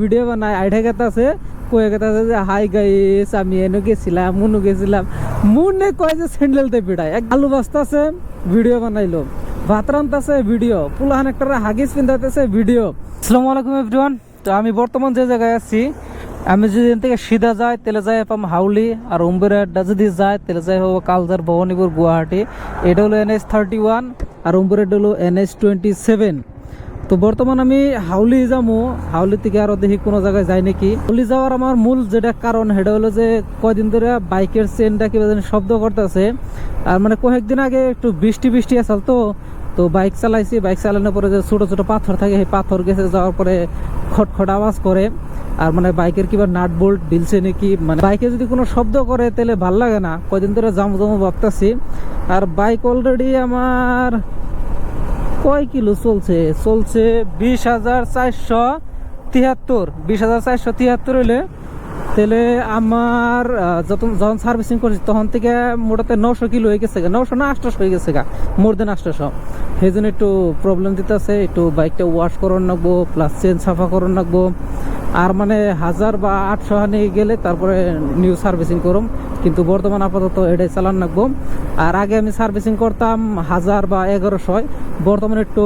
Video বানায় আইঠা গেতা আছে, কয়ে গেতা আছে যে হাই গাইস আমি এনে গেছিলাম, মুনু গেছিলাম। মুনে কয় যে স্যান্ডেলতে পিড়ায় এক আলু বাস্তা আছে ভিডিও বানাইলো। ভাত রান্তাছে ভিডিও পুলাহান একটা হাগিস পিন্ধাতেছে ভিডিও আসসালামু আলাইকুম এভরিওয়ান তো আমি বর্তমান যে জায়গায় আছি, আমি যদি এখান থেকে সিধা যাই তাহলে যাই পাম হাউলি আর উম্বুরাড্ডা যদি যায় তাহলে যাই হব কালজার ভবানীপুর, গুয়াহাটি। এটা হলো এনএস থার্টি ওয়ান আর উম্বুরাড হলো এনএস টোয়েন্টি সেভেন তো বর্তমান আমি হাউলি যাব হাউলি থেকে আরও দেখি কোনো জায়গায় যাই নাকি। হাউলি যাওয়ার আমার মূল যেটা কারণ, সেটা হলো যে কয়দিন ধরে বাইকের চেনটা জানি শব্দ করতেছে। আর মানে কয়েকদিন আগে একটু বৃষ্টি বৃষ্টি আসল তো তো বাইক চালাইছি। বাইক চালানোর পরে যে ছোট ছোট পাথর থাকে, সেই পাথর গেছে, যাওয়ার পরে খটখট আওয়াজ করে। আর মানে বাইকের কিবা নাট বোল্ট দিলছে নাকি মানে বাইকে যদি কোনো শব্দ করে, তাহলে ভালো লাগে না। কয়দিন ধরে জামু জামু ভাবতেছি। আর বাইক অলরেডি আমার কয় কিলো চলছে? চলছে বিশ হাজার চারশো তিয়াত্তর। বিশ হাজার চারশো তিয়াত্তর হলে তাহলে আমার যত যখন সার্ভিসিং করছি, তখন থেকে মোটাতে নশো কিলো হয়ে গেছে গা। নশো না আটশোশো হয়ে গেছে গা, মোর দেন আটশোশো সেই জন্য একটু প্রবলেম দিতেছে, একটু বাইকটা ওয়াশ করার লাগবো প্লাস চেন সাফা করার রাখব আর মানে হাজার বা আটশো হানি গেলে তারপরে নিউ সার্ভিসিং করুম। কিন্তু বর্তমান আপাতত এটাই চালান রাখব। আর আগে আমি সার্ভিসিং করতাম হাজার বা এগারোশো। বর্তমানে একটু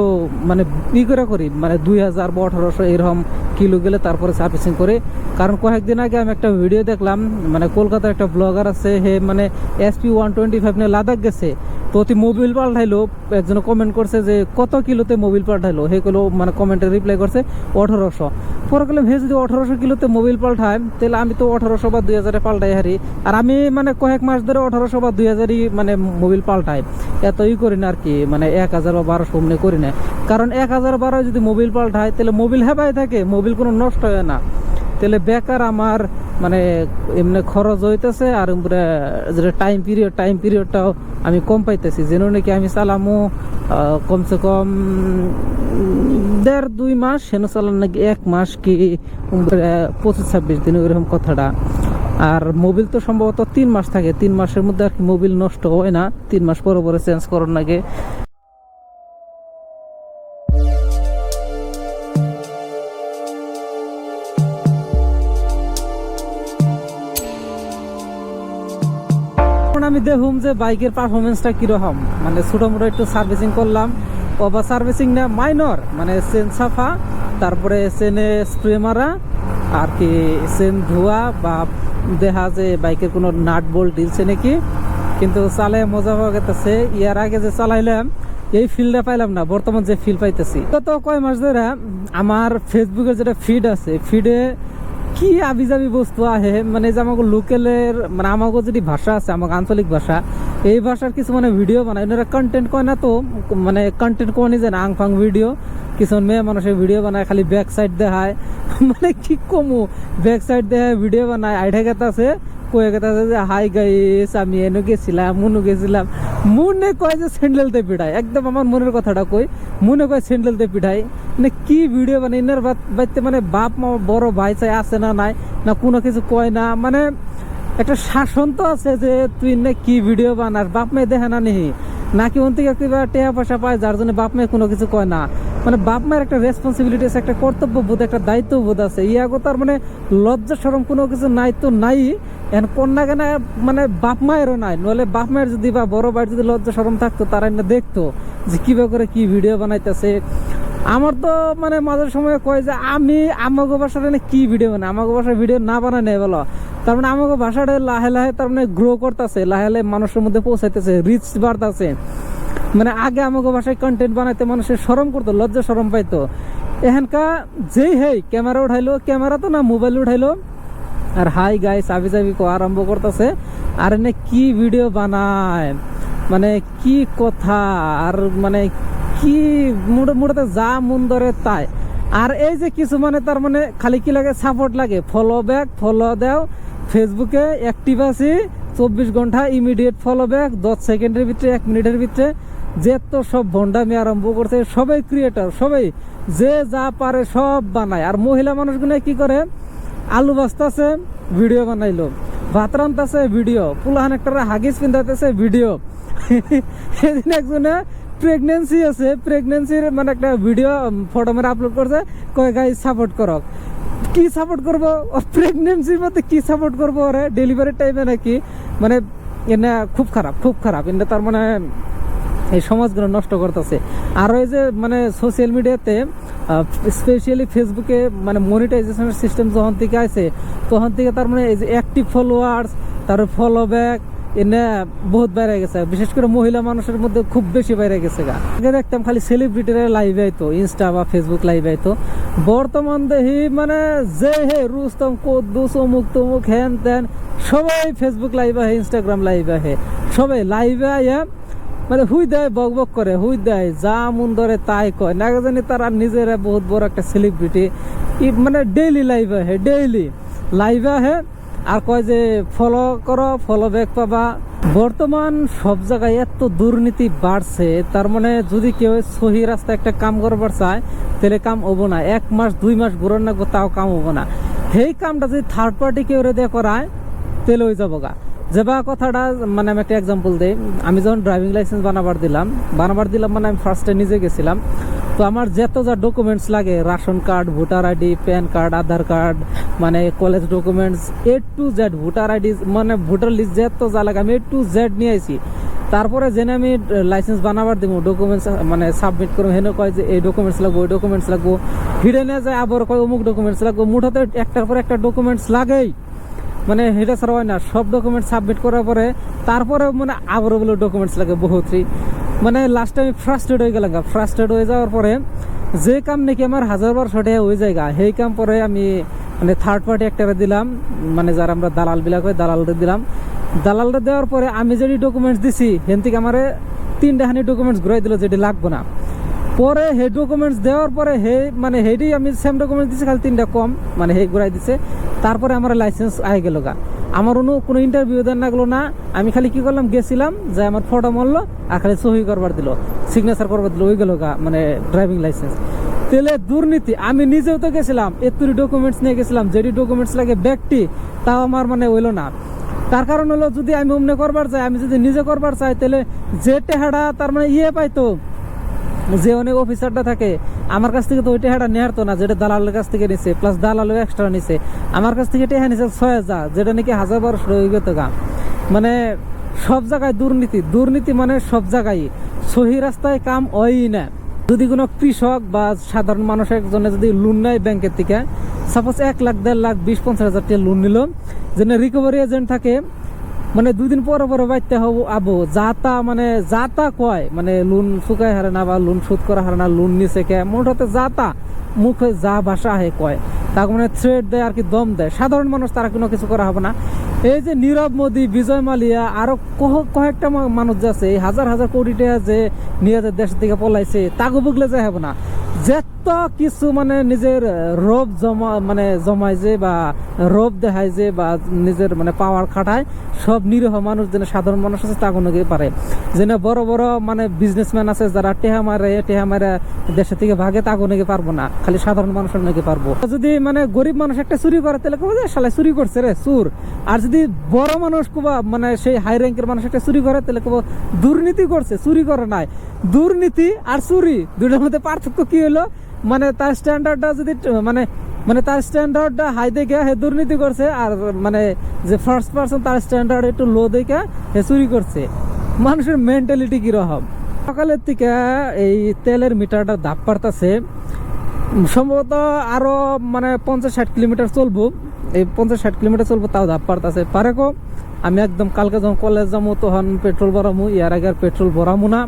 মানে ই করে করি মানে দুই হাজার বা আঠারোশো এরকম কিলো গেলে তারপরে সার্ভিসিং করি। কারণ কয়েকদিন আগে আমি একটা ভিডিও দেখলাম মানে কলকাতার একটা ব্লগার আছে, হে মানে এসপি ওয়ান টোয়েন্টি ফাইভ নিয়ে লাদাখ গেছে। তো মোবিল পাল্টাইলো একজন কমেন্ট করছে যে, কত কিলোতে মোবিল পাল্টাইলো হে কলো মানে কমেন্টে রিপ্লাই করছে, আঠারোশো। পরে গেলাম হে, যদি আঠারোশো কিলোতে মোবিল পাল্টায় তাহলে আমি তো আঠারোশো বা দুই হাজারে পাল্টাই হারি। আর আমি মানে কয়েক মাস ধরে আঠারোশো বা দুই হাজারই মানে মোবিল পাল্টাই। এতই করি না আর কি মানে এক হাজার বা বারোশো অমনি করি না। কারণ এক হাজার বারো যদি মোবিল পাল্টায়, তাহলে মোবিল হেবাই থাকে মোবিল কোনো নষ্ট হয় না। তাহলে বেকার আমার মানে এমনি খরচ হইতেছে আর যেটা টাইম পিরিয়ড টাইম পিরিয়ডটাও আমি কম পাইতেছি। যেন নাকি আমি চালামো কমসে কম দেড় দুই মাস, সেন চালান নাকি এক মাস কি পঁচিশ ছাব্বিশ দিন, ওইরকম কথাটা। আর মোবিল তো সম্ভবত তিন মাস থাকে। তিন মাসের মধ্যে আর কি মোবিল নষ্ট হয় না। তিন মাস পরে পরে চেঞ্জ করার লাগে আমি দেখুম যে বাইকের পারফরমেন্সটা কীরকম। মানে মোটো একটু সার্ভিসিং করলাম। বা সার্ভিসিং না মাইনর মানে চেন সাফা তারপরে চেনে স্প্রে মারা, আর কি চেন ধোয়া, বা দেখা যে বাইকের কোনো নাট বোল্ট দিলছে নাকি। কিন্তু চালে মজা পাওয়া গেছে ইয়ার আগে যে চালাইলাম, এই ফিল্ডটা পাইলাম না, বর্তমান যে ফিল পাইতেছি। গত কয় মাস ধরে আমার ফেসবুকের যেটা ফিড আছে ফিডে কি আবি যাবি বস্তু আহে? মানে যে আমাকে লোকালের মানে আমাকে যদি ভাষা আছে, আমাকে আঞ্চলিক ভাষা, এই ভাষার কিছু মানে ভিডিও বানায়। এনারা কন্টেন্ট কয় না তো মানে কন্টেন্ট কয় যে না আংফাং ভিডিও কিছু মেয়ে মানুষের ভিডিও বানায়, খালি ব্যাক সাইড দেখায়। মানে কি কমু? ব্যাক সাইড দেখায় ভিডিও বানায় আইডিয়া গেতা আছে কয়ে গেতা যে, হাই গাইস আমি এনে গেছিলাম, মুনু গেছিলাম। মনে কয় যে স্যান্ডেলতে পিঠায় একদম আমার মনের কথাটা কই, মনে কয় স্যান্ডেলতে পিঠায় মানে কি ভিডিও মানে ইনার বাড়িতে মানে বাপ, মা, বড় ভাই চাই আছে না নাই, না কোনো কিছু কয় না। মানে একটা শাসন তো আছে যে, তুই না কি ভিডিও বানাস? বাপ মেয়ে দেখে না নিহি? নাকি ওন থেকে কিবা টেহা পয়সা পায়, যার জন্য বাপ মেয়ে কোনো কিছু কয় না। মানে বাপ মায়ের একটা রেসপন্সিবিলিটি আছে একটা কর্তব্য বোধ একটা দায়িত্ব বোধ আছে। ইয়াগো তার মানে লজ্জা সরম কোনো কিছু নাই তো নাই। এখন কন্যা কেনা মানে বাপ মায়েরও নাই, নইলে বাপ মায়ের যদি বা বড় ভাইয়ের যদি লজ্জা সরম থাকতো, তারা না দেখতো যে কীভাবে করে কি ভিডিও বানাইতেছে। আমার তো মানে মাঝের সময় কয় যে আমি আমাকে ভাষাটা না কি ভিডিও বানাই? আমাকে ভাষার ভিডিও না বানাই নেই বলো। তার মানে আমাকে ভাষাটা লাহে লাহে তার মানে গ্রো করতেছে, লাহে লাহে মানুষের মধ্যে পৌঁছাইতেছে রিচ বাড়তেছে। মানে আগে আমাকে ভাষায় কন্টেন্ট বানাইতে মানুষের সরম করতো, লজ্জা সরম পাইতো। এখানকা যেই হেই ক্যামেরা উঠাইলো ক্যামেরা তো না মোবাইল উঠাইলো। আর হাই গাই চাবি চাবি কো আরম্ভ করতেছে, আর এনে কি ভিডিও বানায়? মানে কি কথা? আর মানে কি মুড়েতে যা মন ধরে তাই। আর এই যে কিছু মানে তার মানে খালি কি লাগে? সাপোর্ট লাগে। ফলো ব্যাক ফলো দাও। ফেসবুকে অ্যাক্টিভ আছি। চব্বিশ ঘণ্টা ইমিডিয়েট ফলো ব্যাক দশ সেকেন্ডের ভিতরে, এক মিনিটের ভিতরে। যে তো সব ভণ্ডামি আরম্ভ করছে, সবাই ক্রিয়েটার সবাই। যে যা পারে সব বানায়। আর মহিলা মানুষগুলো কি করে? আলু বাস্তাছে, ভিডিও বানাইলো। ভাত রান্তাছে, ভিডিও। পুলাহান একটা হাগিস পিন্ধাইতেছে, ভিডিও। সেদিন একজনে প্রেগনেন্সি আছে প্রেগনেন্সির মানে একটা ভিডিও ফটো মেরে আপলোড করছে, কয় গাই সাপোর্ট করক কি সাপোর্ট করব? প্রেগনেন্সির মধ্যে কি সাপোর্ট করব? ওরে ডেলিভারি টাইমে নাকি। মানে এনে খুব খারাপ খুব খারাপ। এনে তার মানে এই সমাজগুলো নষ্ট করতেছে। আর ওই যে মানে সোশ্যাল মিডিয়াতে স্পেশালি ফেসবুকে মানে মনিটাইজেশনের সিস্টেম যখন থেকে আছে তখন থেকে তার মানে এই যে অ্যাক্টিভ ফলোয়ার্স তারপরে ফলো ব্যাক এনে বহুত বাইরে গেছে। বিশেষ করে মহিলা মানুষের মধ্যে খুব বেশি বাইরে গেছে গা। আগে দেখতাম খালি সেলিব্রিটিরা লাইভ আইতো ইনস্টা বা ফেসবুক লাইভ আইতো। বর্তমান দেখি মানে যে হে রুস্তম, কদ্দুস, অমুক তমুক হ্যান ত্যান সবাই ফেসবুক লাইভ আহে ইনস্টাগ্রাম লাইভ আহে। সবাই লাইভে আয়া মানে হুই দেয়, বক বক করে, হুই দেয়, যা মন ধরে তাই কয়। না জানি তারা নিজেরা বহুত বড় একটা সেলিব্রিটি মানে ডেইলি লাইভ আহে ডেইলি লাইভ আহে আর কয় যে ফলো করো ফলো ব্যাক পাবা। বর্তমান সব জায়গায় এত দুর্নীতি বাড়ছে, তার মানে যদি কেউ সহি রাস্তায় একটা কাম করবার চায়, তাহলে কাম হব না। এক মাস, দুই মাস ঘুরন না তাও কাম হব না। সেই কামটা যদি থার্ড পার্টি কেউ দিয়ে করায়, তাহলে হয়ে যাব গা যেবা কথাটা মানে আমি একটা এক্সাম্পল দিই। আমি যখন ড্রাইভিং লাইসেন্স বানাবার দিলাম বানাবার দিলাম মানে আমি ফার্স্টে নিজে গেছিলাম। তো আমার যত যা ডকুমেন্টস লাগে ration card voter ID PAN card Aadhaar card মানে college documents A to Z voter ID মানে ভোটার লিস্ট যত যা লাগে আমি এ টু জেড নিয়ে আইছি। তারপরে জেনে আমি লাইসেন্স বানাবার দিব ডকুমেন্টস মানে সাবমিট করব হেনে কয় যে এই ডকুমেন্টস লাগবো, ওই ডকুমেন্টস লাগবো। হিডে নিয়ে যায়, আবার কয় অমুক ডকুমেন্টস লাগবো। মুঠোতে একটার পর একটা ডকুমেন্টস লাগেই। মানে এটা ছাড়া হয় না। সব ডকুমেন্ট সাবমিট করার পরে তারপরে মানে আবারও বলে ডকুমেন্টস লাগে বহুতই মানে লাস্টে আমি ফ্রাস্ট্রেট হয়ে গেলাম ফ্রাস্ট্রেট হয়ে যাওয়ার পরে যে কাম নাকি আমার হাজার বার শটে হয়ে যায় গা, সেই কাম পরে আমি মানে থার্ড পার্টি একটা দিলাম। মানে যারা আমরা দালাল বিলাক হয় দালালটা দিলাম। দালালটা দেওয়ার পরে আমি যদি ডকুমেন্টস দিছি হেন থেকে আমার তিনটা হানি ডকুমেন্টস ঘুরাই দিল যেটি লাগবো না। পরে হে ডকুমেন্টস দেওয়ার পরে হে মানে হেডি আমি সেম ডকুমেন্টস দিছি, খালি তিনটা কম মানে হে ঘুরাই দিছে। তারপরে আমার লাইসেন্স আই গেল গা। আমার অন্য কোনো ইন্টারভিউ দেন লাগল না। আমি খালি কি করলাম, গেছিলাম যে আমার ফটো মারলো আর খালি সহি করবার দিল সিগনেচার করবার দিল ওই গেল গা মানে ড্রাইভিং লাইসেন্স তেলে দুর্নীতি, আমি নিজেও তো গেছিলাম এতুরি ডকুমেন্টস নিয়ে গেছিলাম, যেটি ডকুমেন্টস লাগে ব্যক্তি, তাও আমার মানে হইল না। তার কারণ হলো যদি আমি অমনে করবার চাই, আমি যদি নিজে করবার চাই তাহলে যে টেহারা তার মানে ইয়ে পাইতো যে অনেক অফিসারটা থাকে, আমার কাছ থেকে তো ওই টেহাটা নেহারতো না, যেটা দালালের কাছ থেকে নিছে প্লাস দালালও এক্সট্রা নিছে। আমার কাছ থেকে টেহা নিছে ছয় হাজার, যেটা নাকি হাজার বারোশো হয়ে গা। মানে সব জায়গায় দুর্নীতি দুর্নীতি মানে সব জায়গায়। সহি রাস্তায় কাম হয় না। যদি কোনো কৃষক বা সাধারণ মানুষ একজনে যদি লোন নেয় ব্যাংকের থেকে সাপোজ এক লাখ, দেড় লাখ, বিশ, পঞ্চাশ হাজার টাকা লোন নিল, যেন রিকভারি এজেন্ট থাকে মানে দুদিন পরে পরে বাইতে হব, আবো। যাতা মানে যাতা কয়? মানে লোন শুকায় হারে না বা লোন শোধ করা হারে না, লোন নিচে কে? মোটাতে যাতা মুখে যা ভাষা আহে কয়। তাকে মানে থ্রেড দেয় আর কি দম দেয়। সাধারণ মানুষ তারা কোনো কিছু করা হবে না। এই যে নীরব মোদী, বিজয় মালিয়া, আরও কয়েকটা মানুষ যে আছে, এই হাজার হাজার কোটি টাকা যে নিজেদের দেশ থেকে পলাইছে, তাকে বুগলে যায় হবে না। যত কিছু মানে নিজের রোব জমা মানে জমায় যে বা রোব দেখায় যে বা নিজের মানে পাওয়ার খাটায়, সব নিরীহ মানুষ যেন সাধারণ মানুষ আছে তা কোনো পারে। যেন বড় বড় মানে বিজনেসম্যান আছে যারা টেহা মারে টেহা মারে দেশের থেকে ভাগে, তা কোনো পারব না। খালি সাধারণ মানুষের নাকি পারব। যদি মানে গরিব মানুষ একটা চুরি করে, তাহলে কবে যে শালা চুরি করছে রে, চুর। আর যদি বড় মানুষ কোবা মানে সেই হাই র্যাঙ্কের মানুষ একটা চুরি করে, তাহলে কব দুর্নীতি করছে? চুরি করে নাই। দুর্নীতি আর চুরি দুটোর মধ্যে পার্থক্য কি হলো? মানে তার স্ট্যান্ডার্ডটা যদি মানে মানে তার স্ট্যান্ডার্ডটা হাই দেখে হে দুর্নীতি করছে আর মানে যে ফার্স্ট পার্সন তার স্ট্যান্ডার্ড একটু লো দেখে হে চুরি করছে। মানুষের মেন্টালিটি কীরকম সকালের থেকে এই তেলের মিটারটা দাপ পারতাছে। সম্ভবত আরও মানে পঞ্চাশ ষাট কিলোমিটার চলবো। এই পঞ্চাশ ষাট কিলোমিটার চলবো তাও ধাপ পারতাছে। পারে কো, আমি একদম কালকে যখন কলেজ যাব তখন পেট্রোল ভরামু, ইয়ার আগে আর পেট্রোল ভরামু না।